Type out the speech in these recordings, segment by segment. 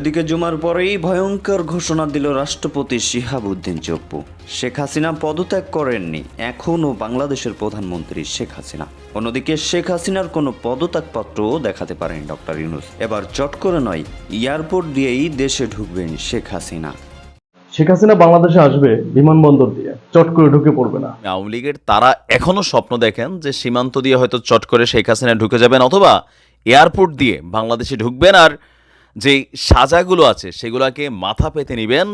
এদিকে জুমার পরেই ভয়ঙ্কর ঘোষণা দিল রাষ্ট্রপতি শিহাবুদ্দিন চপ্পু। শেখ হাসিনা পদত্যাগ করেননি এখনও বাংলাদেশের প্রধানমন্ত্রী শেখ হাসিনা। অন্যদিকে শেখ হাসিনার কোনো পদত্যাগপত্রও দেখাতে পারেন ডক্টর ইউনুস। এবার চট করে নয় এয়ারপোর্ট দিয়েই দেশে ঢুকবেন শেখ হাসিনা। শেখ হাসিনা বাংলাদেশে আসবে বিমানবন্দর দিয়ে চট করে ঢুকে পড়বে না। আওয়ামী লীগের তারা এখনও স্বপ্ন দেখেন যে সীমান্ত দিয়ে হয়তো চট করে শেখ হাসিনা ঢুকে যাবেন অথবা এয়ারপোর্ট দিয়ে বাংলাদেশে ঢুকবেন আর যে সাজাগুলো আছে সেগুলোকে মাথা পেতে নেবেন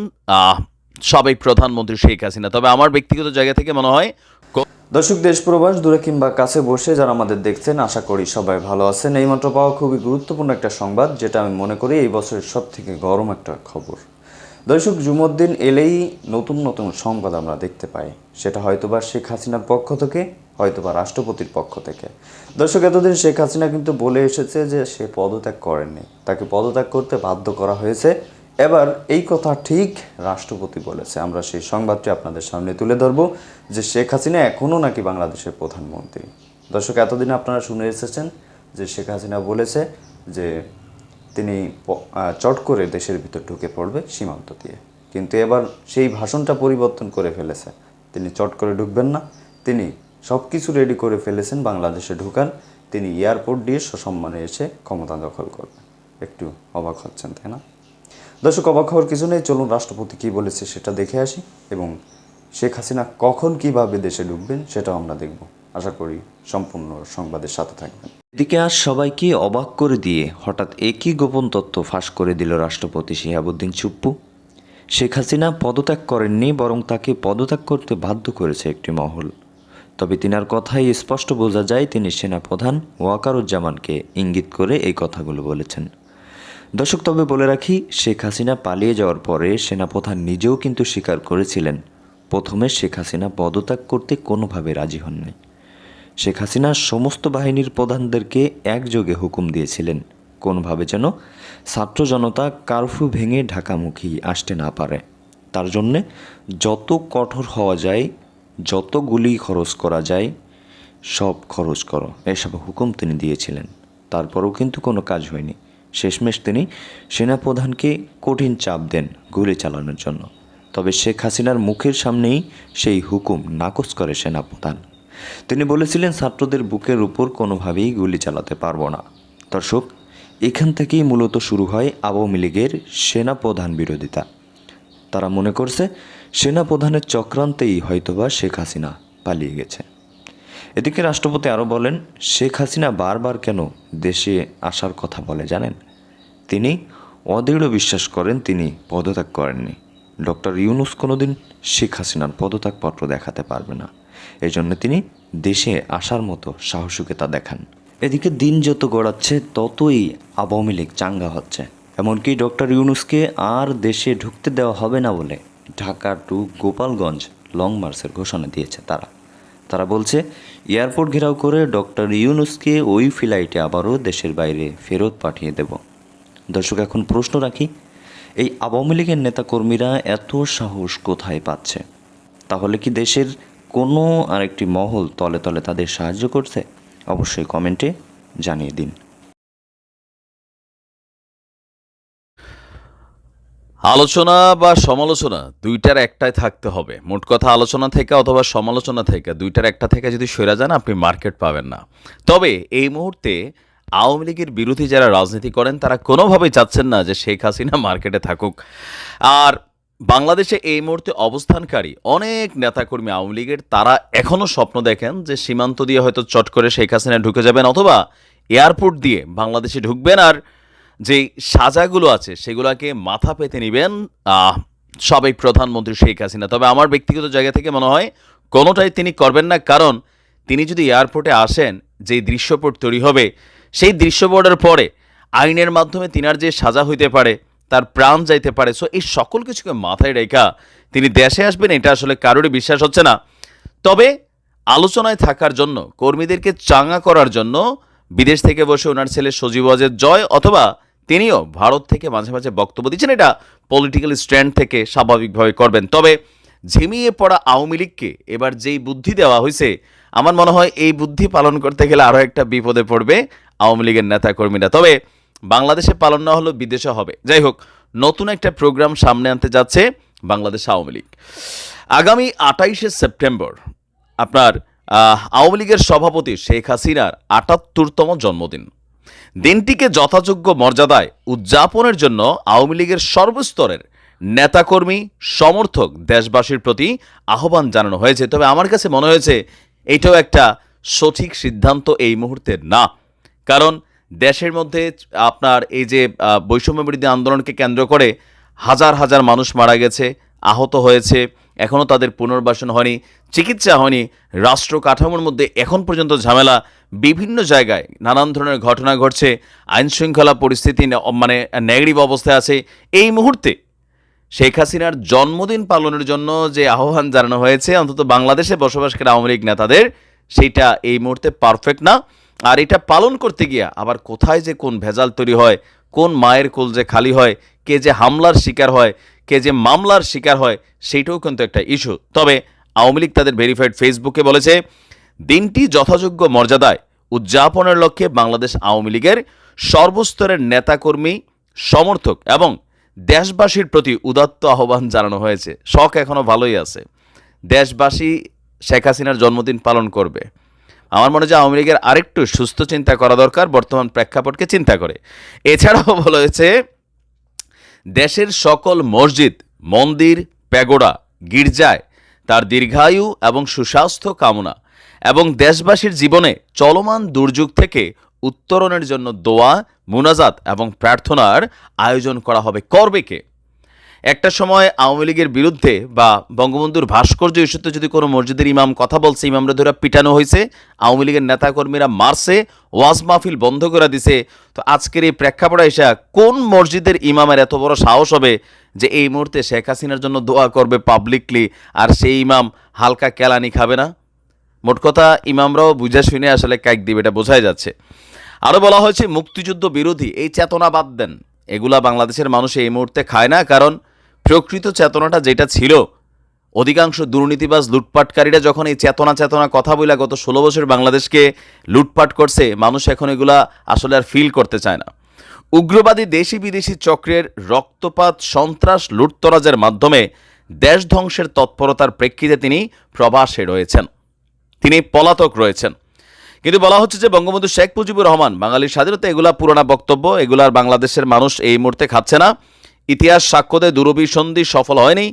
সবাই প্রধানমন্ত্রী শেখ হাসিনা। তবে আমার ব্যক্তিগত জায়গা থেকে মনে হয় দর্শক দেশ প্রবাস দূরে কিংবা কাছে বসে যারা আমাদের দেখছেন, আশা করি সবাই ভালো আছেন। এইমাত্র পাওয়া খুবই গুরুত্বপূর্ণ একটা সংবাদ, যেটা আমি মনে করি এই বছরের সব থেকে গরম একটা খবর। দর্শক, জুমুদ্দিন এলেই নতুন নতুন সংবাদ আমরা দেখতে পাই। সেটা হয়তোবা শেখ হাসিনার পক্ষ থেকে, হয়তোবা রাষ্ট্রপতির পক্ষ থেকে। দর্শক, এতদিন শেখ হাসিনা কিন্তু বলে এসেছে যে সে পদত্যাগ করেননি। তাকে পদত্যাগ করতে বাধ্য করা হয়েছে। এবার এই কথা ঠিক রাষ্ট্রপতি বলেছে। আমরা সেই সংবাদটি আপনাদের সামনে তুলে ধরবো যে শেখ হাসিনা এখনও নাকি বাংলাদেশের প্রধানমন্ত্রী। দর্শক, এতদিন আপনারা শুনে এসেছেন যে শেখ হাসিনা বলেছে যে তিনি চট করে দেশের ভিতর ঢুকে পড়বে সীমান্ত দিয়ে। কিন্তু এবার সেই ভাষণটা পরিবর্তন করে ফেলেছে। তিনি চট করে ঢুকবেন না। তিনি সব কিছু রেডি করে ফেলেছেন, বাংলাদেশে ঢুকান। তিনি এয়ারপোর্ট দিয়ে সসম্মানে এসে ক্ষমতা দখল করবেন। একটু অবাক হচ্ছেন, তাই না? দর্শক, অবাক হওয়ার কিছু নেই। চলুন রাষ্ট্রপতি কী বলেছে সেটা দেখে আসি এবং শেখ হাসিনা কখন কীভাবে দেশে ঢুকবেন সেটাও আমরা দেখব। আশা করি সম্পূর্ণ সংবাদের সাথে থাকবেন। এদিকে আজ সবাইকে অবাক করে দিয়ে হঠাৎ একই গোপন তথ্য ফাঁস করে দিল রাষ্ট্রপতি শিহাবুদ্দিন চুপ্পু। শেখ হাসিনা পদত্যাগ করেননি, বরং তাকে পদত্যাগ করতে বাধ্য করেছে একটি মহল। তবে তিনার কথাই স্পষ্ট বোঝা যায়, তিনি সেনাপ্রধান ওয়াকারুজ্জামানকে ইঙ্গিত করে এই কথাগুলো বলেছেন। দর্শক, তবে বলে রাখি, শেখ হাসিনা পালিয়ে যাওয়ার পরে সেনাপ্রধান নিজেও কিন্তু স্বীকার করেছিলেন, প্রথমে শেখ হাসিনা পদত্যাগ করতে কোনোভাবে রাজি হননি। শেখ হাসিনা সমস্ত বাহিনীর প্রধানদেরকে একযোগে হুকুম দিয়েছিলেন। কোনোভাবে যেন ছাত্র জনতা কারফিউ ভেঙে ঢাকামুখী আসতে না পারে। তার জন্যে যত কঠোর হওয়া যায়, যত গুলি খরচ করা যায়, সব খরচ করো। এসব হুকুম তিনি দিয়েছিলেন। তারপরেও কিন্তু কোনো কাজ হয়নি। শেষমেশ তিনি সেনাপ্রধানকে কঠিন চাপ দেন গুলি চালানোর জন্য। তবে শেখ হাসিনার মুখের সামনেই সেই হুকুম নাকচ করে সেনাপ্রধান। তিনি বলেছিলেন, ছাত্রদের বুকের উপর কোনোভাবেই গুলি চালাতে পারব না। দর্শক, এখান থেকেই মূলত শুরু হয় আওয়ামী লীগের সেনাপ্রধান বিরোধিতা। তারা মনে করছে, সেনাপ্রধানের চক্রান্তেই হয়তোবা শেখ হাসিনা পালিয়ে গেছে। এদিকে রাষ্ট্রপতি আরও বলেন, শেখ হাসিনা বারবার কেন দেশে আসার কথা বলে জানেন? তিনি অদৃঢ় বিশ্বাস করেন, তিনি পদত্যাগ করেননি। ডক্টর ইউনুস কোনোদিন শেখ হাসিনার পদত্যাগপত্র দেখাতে পারবে না। এই জন্য তিনি দেশে আসার মতো সাহসিকতা দেখান। এদিকে দিন যত গড়াচ্ছে, ততই আওয়ামী লীগ চাঙ্গা হচ্ছে। এমনকি ডক্টর ইউনুসকে আর দেশে ঢুকতে দেওয়া হবে না বলে ঢাকা টু গোপালগঞ্জ লং মার্চের ঘোষণা দিয়েছে তারা। তারা বলছে, এয়ারপোর্ট ঘেরাও করে ডক্টর ইউনুসকে ওই ফ্লাইটে আবারও দেশের বাইরে ফেরত পাঠিয়ে দেব। দর্শক, এখন প্রশ্ন রাখি, এই আওয়ামী লীগের নেতাকর্মীরা এত সাহস কোথায় পাচ্ছে? তাহলে কি দেশের কোনো আরেকটি মহল তলে তলে তাদের সাহায্য করছে, অবশ্যই কমেন্টে জানিয়ে দিন। আলোচনা বা সমালোচনা দুইটার একটাই থাকতে হবে। মোট কথা আলোচনা থেকে অথবা সমালোচনা থেকে দুইটার একটা থেকে যদি সরে যান, আপনি মার্কেট পাবেন না। তবে এই মুহূর্তে আওয়ামী লীগের বিরোধী যারা রাজনীতি করেন, তারা কোনোভাবেই চাচ্ছেন না যে শেখ হাসিনা মার্কেটে থাকুক। আর বাংলাদেশে এই মুহূর্তে অবস্থানকারী অনেক নেতাকর্মী আওয়ামী লীগের, তারা এখনও স্বপ্ন দেখেন যে সীমান্ত দিয়ে হয়তো চট করে শেখ হাসিনা ঢুকে যাবেন অথবা এয়ারপোর্ট দিয়ে বাংলাদেশে ঢুকবেন আর যে সাজাগুলো আছে সেগুলোকে মাথা পেতে নেবেন সাবেক প্রধানমন্ত্রী শেখ হাসিনা। তবে আমার ব্যক্তিগত জায়গা থেকে মনে হয় কোনোটাই তিনি করবেন না, কারণ তিনি যদি এয়ারপোর্টে আসেন, যেই দৃশ্যপট তৈরি হবে, সেই দৃশ্যপটের পরে আইনের মাধ্যমে তিনার যে সাজা হইতে পারে তার প্রাণ যাইতে পারে। সো এই সকল কিছুকে মাথায় রেখা তিনি দেশে আসবেন, এটা আসলে কারোরই বিশ্বাস হচ্ছে না। তবে আলোচনায় থাকার জন্য, কর্মীদেরকে চাঙ্গা করার জন্য বিদেশ থেকে বসে ওনার ছেলে সজীব ওয়াজেদ জয় অথবা তিনিও ভারত থেকে মাঝে মাঝে বক্তব্য দিচ্ছেন, এটা পলিটিক্যাল স্ট্যান্ড থেকে স্বাভাবিকভাবে করবেন। তবে ঝিমিয়ে পড়া আওয়ামী লীগকে এবার যেই বুদ্ধি দেওয়া হয়েছে আমার মনে হয় এই বুদ্ধি পালন করতে গেলে আরও একটা বিপদে পড়বে আওয়ামী লীগের নেতাকর্মীরা। তবে বাংলাদেশে পালন না হলেও বিদেশে হবে। যাই হোক, নতুন একটা প্রোগ্রাম সামনে আনতে যাচ্ছে বাংলাদেশ আওয়ামী লীগ। আগামী আটাইশে সেপ্টেম্বর আপনার আওয়ামী লীগের সভাপতি শেখ হাসিনার আটাত্তরতম জন্মদিন। দিনটিকে যথাযোগ্য মর্যাদায় উদযাপনের জন্য আওয়ামী লীগের সর্বস্তরের নেতাকর্মী, সমর্থক দেশবাসীর প্রতি আহ্বান জানানো হয়েছে। তবে আমার কাছে মনে হয়েছে, এটাও একটা সঠিক সিদ্ধান্ত এই মুহূর্তে না। কারণ দেশের মধ্যে আপনার এই যে বৈষম্য বিরোধী আন্দোলনকে কেন্দ্র করে হাজার হাজার মানুষ মারা গেছে, আহত হয়েছে এখনও তাদের পুনর্বাসন হয়নি, চিকিৎসা হয়নি, রাষ্ট্র কাঠামোর মধ্যে এখন পর্যন্ত ঝামেলা, বিভিন্ন জায়গায় নানান ধরনের ঘটনা ঘটছে আইন শৃঙ্খলা পরিস্থিতি মানে নেগেটিভ অবস্থায় আছে। এই মুহূর্তে শেখ হাসিনার জন্মদিন পালনের জন্য যে আহ্বান জানানো হয়েছে, অন্তত বাংলাদেশে বসবাসকারী আওয়ামী লীগ নেতাদের সেইটা এই মুহূর্তে পারফেক্ট না। আর এটা পালন করতে গিয়ে আবার কোথায় যে কোন ভেজাল তৈরি হয়, কোন মায়ের কোল যে খালি হয়, কে যে হামলার শিকার হয়, কে যে মামলার শিকার হয়, সেইটাও কিন্তু একটা ইস্যু তবে আওয়ামী লীগ তাদের ভেরিফাইড ফেসবুকে বলেছে, দিনটি যথাযোগ্য মর্যাদায় উদযাপনের লক্ষ্যে বাংলাদেশ আওয়ামী লীগের সর্বস্তরের নেতাকর্মী, সমর্থক এবং দেশবাসীর প্রতি উদাত্ত আহ্বান জানানো হয়েছে। শখ এখনও ভালোই আছে। দেশবাসী শেখ হাসিনার জন্মদিন পালন করবে। আমার মনে হয় আওয়ামী লীগের আরেকটু সুস্থ চিন্তা করা দরকার, বর্তমান প্রেক্ষাপটকে চিন্তা করে। এছাড়াও বলা হয়েছে, দেশের সকল মসজিদ, মন্দির, প্যাগোডা, গির্জায় তার দীর্ঘায়ু এবং সুস্বাস্থ্য কামনা এবং দেশবাসীর জীবনে চলমান দুর্যোগ থেকে উত্তরণের জন্য দোয়া, মুনাজাত এবং প্রার্থনার আয়োজন করা হবে। করবে কে? একটা সময় আওয়ামী লীগের বিরুদ্ধে বা বঙ্গবন্ধুর ভাস্কর্য ইস্যুতে যদি কোনো মসজিদের ইমাম কথা বলছে, ইমামরা ধরে পিটানো হয়েছে, আওয়ামী লীগের নেতাকর্মীরা মারছে, ওয়াজ মাহফিল বন্ধ করে দিছে। তো আজকের এই প্রেক্ষাপটে এসে কোন মসজিদের ইমামের এত বড় সাহস হবে যে এই মুহূর্তে শেখ হাসিনার জন্য দোয়া করবে পাবলিকলি আর সেই ইমাম হালকা কেলানি খাবে না? মোট কথা ইমামরাও বুঝে শুনে আসলে কাইক দিবে, এটা বোঝাই যাচ্ছে। আরও বলা হয়েছে, মুক্তিযুদ্ধ বিরোধী, এই চেতনা বাদ দেন। এগুলা বাংলাদেশের মানুষ এই মুহূর্তে খায় না কারণ প্রকৃত চেতনাটা যেটা ছিল, অধিকাংশ দুর্নীতিবাজ লুটপাটকারীরা যখন এই চেতনা চেতনা কথা বলে গত ষোলো বছর বাংলাদেশকে লুটপাট করছে, মানুষ এখন এগুলা আসলে আর ফিল করতে চায় না। উগ্রবাদী দেশি বিদেশি চক্রের রক্তপাত, সন্ত্রাস, লুটতরাজের মাধ্যমে দেশ ধ্বংসের তৎপরতার প্রেক্ষিতে তিনি প্রবাসে রয়েছেন। তিনি পলাতক রয়েছেন। কিন্তু বলা হচ্ছে যে বঙ্গবন্ধু শেখ মুজিবুর রহমান, বাঙালির স্বাধীনতা, এগুলা পুরোনা বক্তব্য এগুলার বাংলাদেশের মানুষ এই মুহূর্তে খাচ্ছে না। ইতিহাস সাক্ষ্য দেয় দুরভিসন্ধি সফল হয়নি।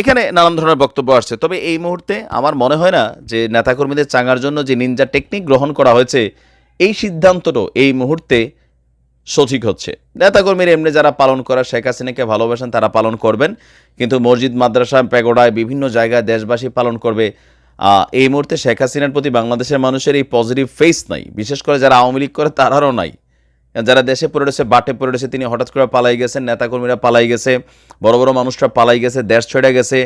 এখানে নানান ধরনের বক্তব্য আসছে। তবে এই মুহূর্তে আমার মনে হয় না যে নেতাকর্মীদের চাঙার জন্য যে নিনজা টেকনিক গ্রহণ করা হয়েছে, এই সিদ্ধান্তটাও এই মুহূর্তে সঠিক হচ্ছে। নেতাকর্মীর এমনি যারা পালন করা শেখ হাসিনাকে ভালোবাসেন, তারা পালন করবেন। কিন্তু মসজিদ, মাদ্রাসা প্যাগোডায় বিভিন্ন জায়গায় দেশবাসী পালন করবে। এই মুহূর্তে শেখ হাসিনার প্রতি বাংলাদেশের মানুষের এই পজিটিভ ফেস নাই। বিশেষ করে যারা আওয়ামী লীগ করে, তারারও নাই। যারা দেশে পড়ে রয়েছে, বাটে পড়ে রয়েছে, তিনি হঠাৎ করে পালাই গেছেন, নেতাকর্মীরা পালাই গেছে, বড় বড় মানুষরা পালাই গেছে, দেশ ছেড়ে গেছে,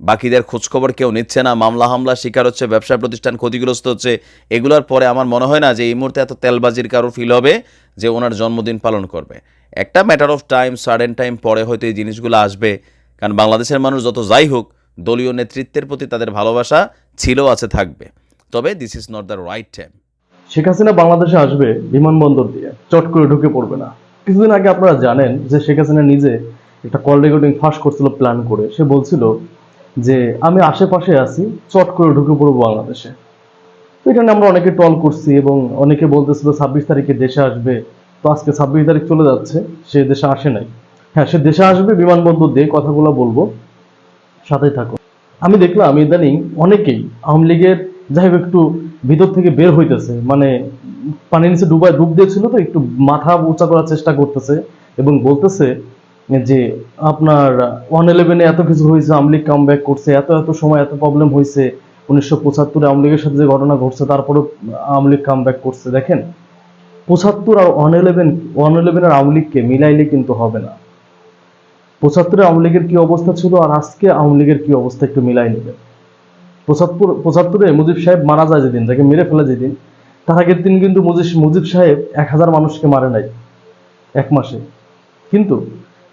বাকিদের খোঁজখবর কেউ নিচ্ছে না, মামলা হামলা শিকার হচ্ছে, ব্যবসা প্রতিষ্ঠান ক্ষতিগ্রস্ত হচ্ছে, এগুলোর পরে আমার মনে হয় না যে এই মুহূর্তে এত তেলবাজির কারও ফিল হবে যে ওনার জন্মদিন পালন করবে। একটা matter of time sudden time পরে হয়তো এই জিনিসগুলো আসবে। কারণ বাংলাদেশের মানুষ যত যাই হোক, দলীয় নেতৃত্বের প্রতি তাদের ভালোবাসা ছিল, আছে, থাকবে। তবে this is not the right time Sheikh Hasina বাংলাদেশে আসবে বিমানবন্দর দিয়ে, চট করে ঢুকে পড়বে না। কিছুদিন আগে আপনারা জানেন যে শেখ হাসিনা নিজে একটা কল রেকর্ডিং ফাঁস করছিল, প্ল্যান করে। সে বলছিল যে, আমি আশেপাশে আছি, চট করে ঢুকে পড়ব বাংলাদেশে। তো এটা আমরা অনেকে টল করছি এবং অনেকে বলতেছিল, ছাব্বিশ তারিখে দেশে আসবে। তো আজকে ছাব্বিশ তারিখ চলে যাচ্ছে, সে দেশে আসে নাই। হ্যাঁ সে দেশে আসবে, বিমানবন্দর দিয়ে কথাগুলো বলব। সাথে থাকো আমি দেখলাম ইদানিং অনেকেই আওয়ামী লীগের, যাই হোক একটু ভিতর থেকে বের হইতেছে। মানে পানির নিচে ডুবায় ডুব দিয়েছিল তো, একটু মাথা উঁচা করার চেষ্টা করতেছে এবং বলতেছে যে, আপনার ওয়ান ইলেভেনে এত কিছু হয়েছে, আওয়ামী লীগ ব্যাক করছে, এত এত সময় এত প্রবলেম হয়েছে, উনিশশো পঁচাত্তরে আওয়ামী লীগের সাথে যে ঘটনা ঘটছে, তারপরেও আওয়ামী লীগ ব্যাক করছে। দেখেন, পঁচাত্তর আর ওয়ান ইলেভেন ওয়ান ইলেভেন আর আওয়ামী লীগকে মিলাইলে কিন্তু হবে না। পঁচাত্তরে আওয়ামী লীগের কি অবস্থা ছিল আর আজকে আওয়ামী লীগের কি অবস্থা একটু মিলাই নেবেন? পঁচাত্তর, পঁচাত্তরে মুজিব সাহেব মারা যায় যেদিন, যাকে মেরে ফেলে যেদিন তার আগের দিন কিন্তু মুজিব মুজিব সাহেব এক হাজার মানুষকে মারে নাই, এক মাসে। কিন্তু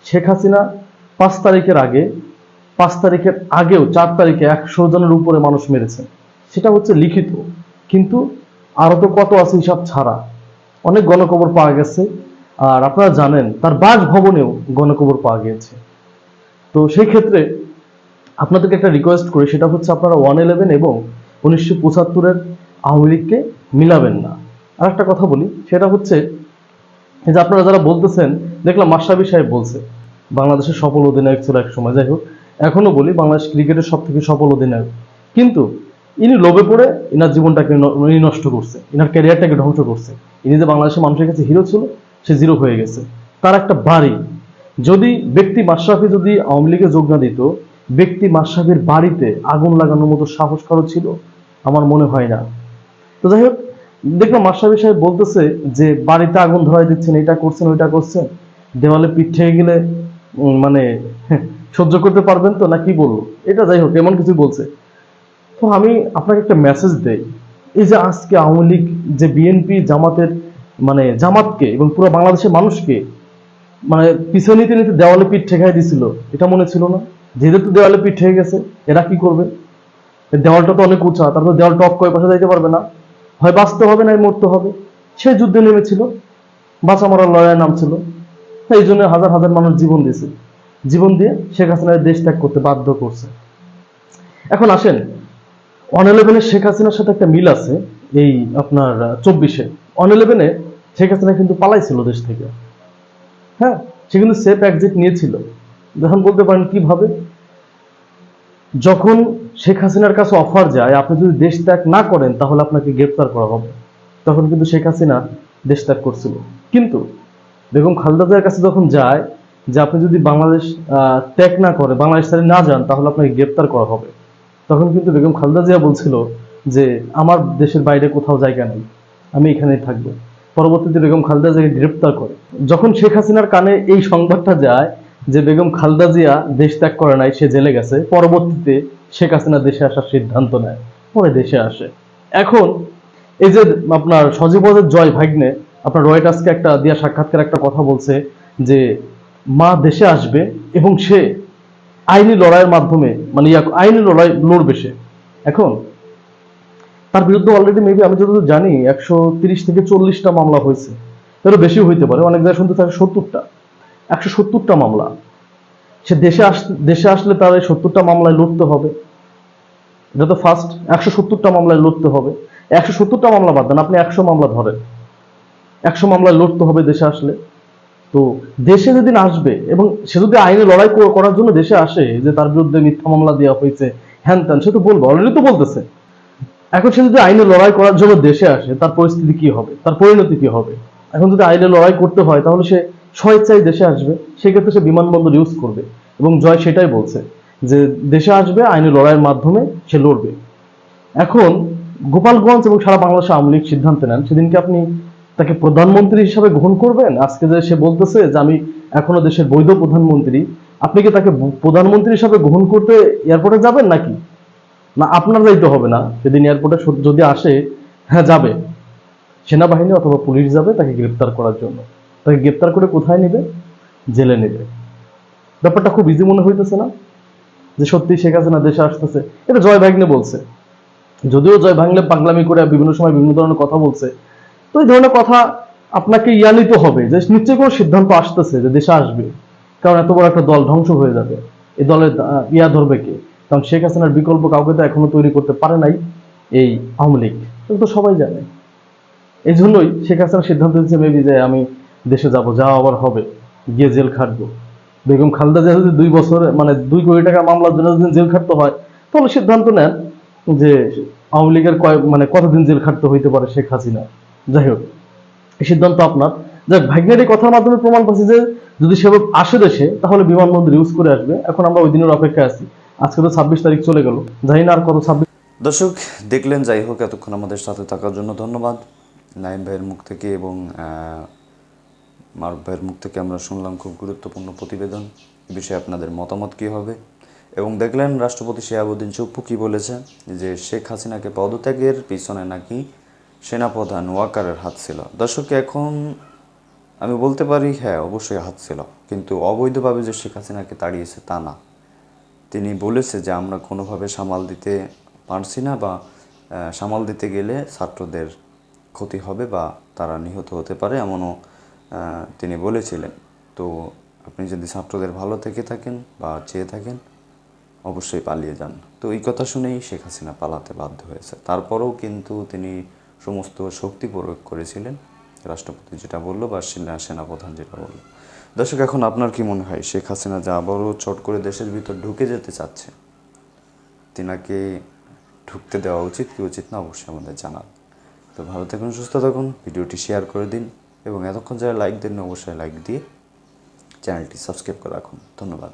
শেখ হাসিনা পাঁচ তারিখের আগে, পাঁচ তারিখের আগেও চার তারিখে একশো জনের উপরে মানুষ মেরেছে। সেটা হচ্ছে লিখিত, কিন্তু আরও তো কত আছে হিসাব ছাড়া। অনেক গণকবর পাওয়া গেছে, আর আপনারা জানেন, তার বাসভবনেও গণকবর পাওয়া গিয়েছে। তো সেই ক্ষেত্রে আপনাদেরকে একটা রিকোয়েস্ট করি, সেটা হচ্ছে আপনারা ওয়ান ইলেভেন এবং উনিশশো পঁচাত্তরের আওয়ামী লীগকে মিলাবেন না। আর একটা কথা বলি, সেটা হচ্ছে যে আপনারা যারা বলতেছেন, দেখলাম মাসাবি সাহেব বলছে, বাংলাদেশের সফল অধিনায়ক ছিল এক সময়, যাই হোক, এখনও বলি বাংলাদেশ ক্রিকেটের সব থেকে সফল অধিনায়ক। কিন্তু ইনি লোভে পড়ে ইনার জীবনটাকে ইনি নষ্ট করছে, ইনার ক্যারিয়ারটাকে ধ্বংস করছে। ইনি যে বাংলাদেশের মানুষের কাছে হিরো ছিল, সে জিরো হয়ে গেছে। তার একটা বাড়ি। যদি ব্যক্তি মাশরাফি যদি আওয়ামী লীগে যোগ না দিত ব্যক্তি মাশরাফির বাড়িতে আগুন লাগানোর মতো সাহস কারও ছিল? আমার মনে হয় না। তো যাই হোক, দেখলাম মাসাবি সাহেব বলতেছে যে, বাড়িতে আগুন ধরাই দিচ্ছেন, এটা করছেন, ওইটা করছেন। দেওয়ালে পিঠ গেলে মানে সহ্য করতে পারবেন তো, না কি বলব? এটা যাই হোক, এমন কিছু বলছে। তো আমি আপনাকে একটা মেসেজ দেই। এই যে আজকে আওয়ামী লীগ যে বিএনপি জামাতের মানে জামাতকে এবং পুরো বাংলাদেশের মানুষকে মানে পিছনে নিতে নিতে দেওয়ালে পিঠ ঠেকাই দিছিল, এটা মনে ছিল না? যেহেতু দেওয়ালে পিঠ ঠেকে গেছে, এরা কি করবে? দেওয়ালটা তো অনেক উঁচা, তারপর দেওয়াল টপ করে পাশে যাইতে পারবে না। হয় বাঁচতে হবে না মরতে হবে। সে যুদ্ধে নেমেছিল, বাঁচা মরার লড়াইয়ের নাম ছিল। এই জন্য হাজার হাজার মানুষ জীবন দিয়েছে। জীবন দিয়ে শেখ হাসিনার দেশ ত্যাগ করতে বাধ্য করছে। এখন আসেন অন ইলেভেনে শেখ হাসিনার সাথে একটা মিল আছে, এই আপনার চব্বিশে। অন ইলেভেনে শেখ হাসিনা কিন্তু পালাইছিল দেশ থেকে। হ্যাঁ সে কিন্তু সেফ এক্সিট নিয়েছিল। যখন বলতে পারেন কীভাবে? যখন শেখ হাসিনার কাছে অফার যায়, আপনি যদি দেশ ত্যাগ না করেন, তাহলে আপনাকে গ্রেপ্তার করা হবে। তখন কিন্তু শেখ হাসিনা দেশ ত্যাগ করছিল। কিন্তু বেগম খালেদা কাছে যখন যায়, যে আপনি যদি বাংলাদেশ ত্যাগ না করে বাংলাদেশ ছেড়ে না যান, তাহলে আপনাকে গ্রেপ্তার করা হবে। তখন কিন্তু বেগম খালেদা জিয়া বলছিল যে, আমার দেশের বাইরে কোথাও জায়গা নেই, আমি এখানেই থাকব। পরবর্তীতে বেগম খালেদা জিয়াকে গ্রেপ্তার করে। যখন শেখ হাসিনার কানে এই সংবাদটা যায় যে বেগম খালদা জিয়া দেশ ত্যাগ করে নাই, সে জেলে গেছে। পরবর্তীতে শেখ হাসিনা দেশে আসার সিদ্ধান্ত নেয়, পরে দেশে আসে। এখন এই যে আপনার সজীবদের জয় ভাগ্নে, আপনার রয়টার্সকে একটা দিয়া সাক্ষাৎকার একটা কথা বলছে যে, মা দেশে আসবে এবং সে আইনি লড়াইয়ের মাধ্যমে মানে আইনি লড়াই লড়বে সে। এখন তার বিরুদ্ধে অলরেডি মেবি আমি যতদূর জানি, একশো তিরিশ থেকে চল্লিশটা মামলা হয়েছে। এরও বেশি হইতে পারে, অনেক জায়গায় শুনতে থাকে সত্তরটা। একশো সত্তরটা মামলা। সে দেশে আস, দেশে আসলে তার এই সত্তরটা মামলায় লড়তে হবে। এটা তো ফার্স্ট একশো সত্তরটা মামলায় লড়তে হবে। একশো সত্তরটা মামলা বাদ দেন, আপনি একশো মামলা ধরেন। একশো মামলায় লড়তে হবে দেশে আসলে। তো দেশে যেদিন আসবে, এবং সে যদি আইনে লড়াই করার জন্য দেশে আসে, যে তার বিরুদ্ধে মিথ্যা মামলা দেওয়া হয়েছে, হ্যান ত্যান, সে তো বলবে অলরেডি তো বলতেছে। এখন সে যদি আইনে লড়াই করার জন্য দেশে আসে, তার পরিস্থিতি কি হবে? তার পরিণতি কি হবে? এখন যদি আইনে লড়াই করতে হয়, তাহলে সে স্বেচ্ছায় দেশে আসবে, সেক্ষেত্রে সে বিমানবন্দর ইউজ করবে। এবং জয় সেটাই বলছে, যে দেশে আসবে, আইনি লড়াইয়ের মাধ্যমে সে লড়বে। এখন গোপালগঞ্জ এবং সারা বাংলাদেশে আওয়ামী লীগ সিদ্ধান্ত নেন। সেদিনকে আপনি তাকে প্রধানমন্ত্রী হিসাবে গ্রহণ করবেন? আজকে যে সে বলতেছে যে আমি এখনও দেশের বৈধ প্রধানমন্ত্রী, আপনি কি তাকে প্রধানমন্ত্রী হিসাবে গ্রহণ করতে এয়ারপোর্টে যাবেন নাকি? না, আপনার যাইতে হবে না। সেদিন এয়ারপোর্টে যদি আসে হ্যাঁ যাবে। সেনাবাহিনী অথবা পুলিশ যাবে তাকে গ্রেপ্তার করার জন্য। তাকে গ্রেপ্তার করে কোথায় নেবে? জেলে নেবে। ব্যাপারটা খুব ইজি মনে হইতেছে না? যে সত্যি শেখ হাসিনা দেশে আসতেছে। এটা জয় ভাগ্নে বলছে। যদিও জয় ভাঙলে পাগলামি করে বিভিন্ন সময় বিভিন্ন ধরনের কথা বলছে। তো এই ধরনের কথা আপনাকে ইয়া নিতে হবে যে নিশ্চয়ই কোনো সিদ্ধান্ত আসতেছে যে দেশে আসবে। কারণ এত বড় একটা দল ধ্বংস হয়ে যাবে। এই দলের ইয়া ধরবে কে? কারণ শেখ হাসিনার বিকল্প কাউকে তো এখনও তৈরি করতে পারে নাই এই আওয়ামী লীগ। তো সবাই জানে। এই জন্যই শেখ হাসিনা সিদ্ধান্ত নিচ্ছে মেবি যে আমি দেশে যাব, যা আবার হবে, গিয়ে জেল খাটবো। বেগম খালেদা জিয়া যদি দুই বছর মানে দুই কোটি টাকা মামলার জন্য যদি জেল খাটতে হয়, তাহলে সিদ্ধান্ত নেন যে আওয়ামী লীগের কয় মানে কতদিন জেল খাটতে হইতে পারে শেখ হাসিনা। যাই হোক, এই সিদ্ধান্ত আপনার। যাক, ভাগ্যের এই কথার মাধ্যমে প্রমাণ পাচ্ছি যে যদি সে আসে দেশে, তাহলে বিমানবন্দর ইউজ করে আসবে। এখন আমরা ওই দিনের অপেক্ষায় আছি। আজকে তো ছাব্বিশ তারিখ চলে গেল। জানি না আর কত ছাব্বিশ দর্শক, দেখলেন যাই হোক, এতক্ষণ আমাদের সাথে থাকার জন্য ধন্যবাদ। নাইম ভাইয়ের মুখ থেকে এবং মারুফ ভাইয়ের মুখ থেকে আমরা শুনলাম খুব গুরুত্বপূর্ণ প্রতিবেদন। এ বিষয়ে আপনাদের মতামত কী হবে? এবং দেখলেন রাষ্ট্রপতি শেহাবুদ্দিন চুপ্পু কী বলেছে যে শেখ হাসিনাকে পদত্যাগের পিছনে নাকি সেনাপ্রধান ওয়াকারের হাত ছিল। দর্শক, এখন আমি বলতে পারি হ্যাঁ অবশ্যই হাত ছিল। কিন্তু অবৈধভাবে যে শেখ হাসিনাকে তাড়িয়েছে তা না। তিনি বলেছে যে আমরা কোনোভাবে সামাল দিতে পারছি না বা সামাল দিতে গেলে ছাত্রদের ক্ষতি হবে বা তারা নিহত হতে পারে, এমনও তিনি বলেছিলেন, তো আপনি যদি ছাত্রদের ভালো থেকে থাকেন বা চেয়ে থাকেন, অবশ্যই পালিয়ে যান। তো এই কথা শুনেই শেখ হাসিনা পালাতে বাধ্য হয়েছে। তারপরেও কিন্তু তিনি সমস্ত শক্তি প্রয়োগ করেছিলেন। রাষ্ট্রপতি যেটা বলল বা সেনা, সেনাপ্রধান যেটা বলল। দর্শক, এখন আপনার কি মনে হয়, শেখ হাসিনা যা আবারও চট করে দেশের ভিতর ঢুকে যেতে চাচ্ছে, তিনাকে ঢুকতে দেওয়া উচিত কি উচিত না, অবশ্যই আমাদের জানান তো ভালো থাকুন, সুস্থ থাকুন, ভিডিওটি শেয়ার করে দিন। এবং এতক্ষণ যারা লাইক দেন অবশ্যই লাইক দিয়ে চ্যানেলটি সাবস্ক্রাইব করে রাখুন। ধন্যবাদ।